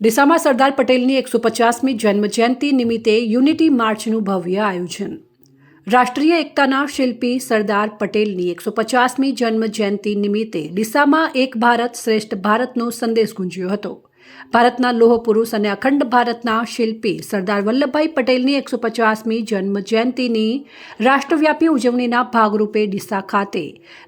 ડીસામાં સરદાર પટેલની એકસો પચાસમી જન્મજયંતિ નિમિત્તે યુનિટી માર્ચનું ભવ્ય આયોજન. રાષ્ટ્રીય એકતાના શિલ્પી સરદાર પટેલની એકસો પચાસમી જન્મજયંતિ નિમિત્તે ડીસામાં એક ભારત શ્રેષ્ઠ ભારતનો સંદેશ ગુંજ્યો હતો. ભારતના લોહ પુરુષ અને અખંડ ભારતના શિલ્પી સરદાર વલ્લભભાઈ પટેલની એકસો પચાસમી જન્મ જયંતિની રાષ્ટ્રવ્યાપી ઉજવણીના ભાગરૂપે ડીસા ખાતે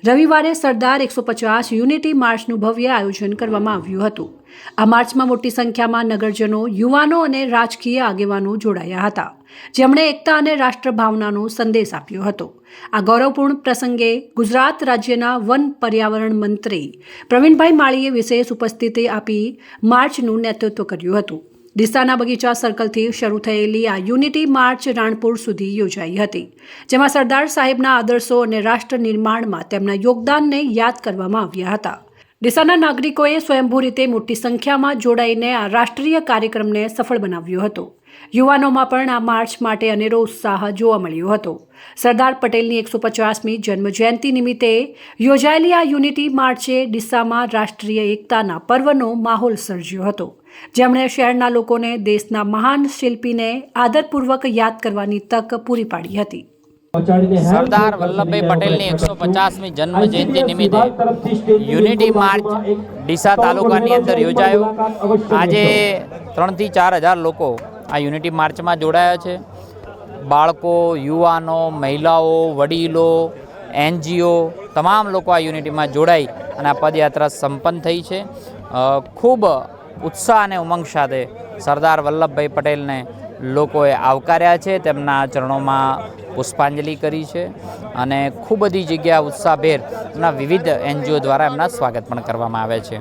રવિવારે સરદાર એકસો પચાસ યુનિટી માર્ચનું ભવ્ય આયોજન કરવામાં આવ્યું હતું. આ માર્ચમાં મોટી સંખ્યામાં નગરજનો, યુવાનો અને રાજકીય આગેવાનો જોડાયા હતા. જેમણે એકતા અને રાષ્ટ્રભાવનાનો સંદેશ આપ્યો હતો. આ ગૌરવપૂર્ણ પ્રસંગે ગુજરાત રાજ્યના વન પર્યાવરણ મંત્રી પ્રવીણભાઈ માળીએ વિશેષ ઉપસ્થિતિ આપી માર્ચનું નેતૃત્વ કર્યું હતું. ડીસાના બગીચા સર્કલથી શરૂ થયેલી આ યુનિટી માર્ચ રાણપુર સુધી યોજાઈ હતી, જેમાં સરદાર સાહેબના આદર્શો અને રાષ્ટ્ર નિર્માણમાં તેમના યોગદાનને યાદ કરવામાં આવ્યા હતા. ડીસાના નાગરિકોએ સ્વયંભૂ રીતે મોટી સંખ્યામાં જોડાઈને આ રાષ્ટ્રીય કાર્યક્રમને સફળ બનાવ્યો હતો. યુવાનોમાં પણ આ માર્ચ માટે અનેરો ઉત્સાહ જોવા મળ્યો હતો. સરદાર પટેલની એકસો પચાસમી જન્મજયંતિ નિમિત્તે યોજાયેલી આ યુનિટી માર્ચે ડીસામાં રાષ્ટ્રીય એકતાના પર્વનો માહોલ સર્જ્યો હતો. જેમણે શહેરના લોકોને દેશના મહાન શિલ્પીને આદરપૂર્વક યાદ કરવાની તક પૂરી પાડી હતી. સરદાર વલ્લભભાઈ પટેલની એકસો પચાસમી જન્મ જયંતિ નિમિત્તે યુનિટી માર્ચ ડીસા તાલુકાની અંદર યોજાયો. આજે ત્રણથી ચાર હજાર લોકો આ યુનિટી માર્ચમાં જોડાયા છે. બાળકો, યુવાનો, મહિલાઓ, વડીલો, એનજીઓ તમામ લોકો આ યુનિટીમાં જોડાઈ અને આ પદયાત્રા સંપન્ન થઈ છે. ખૂબ ઉત્સાહ અને ઉમંગ સાથે સરદાર વલ્લભભાઈ પટેલને લોકોએ આવકાર્યા છે, તેમના ચરણોમાં પુષ્પાંજલિ કરી છે અને ખૂબ બધી જગ્યા ઉત્સાહભેર એમના વિવિધ એનજીઓ દ્વારા એમના સ્વાગત પણ કરવામાં આવે છે.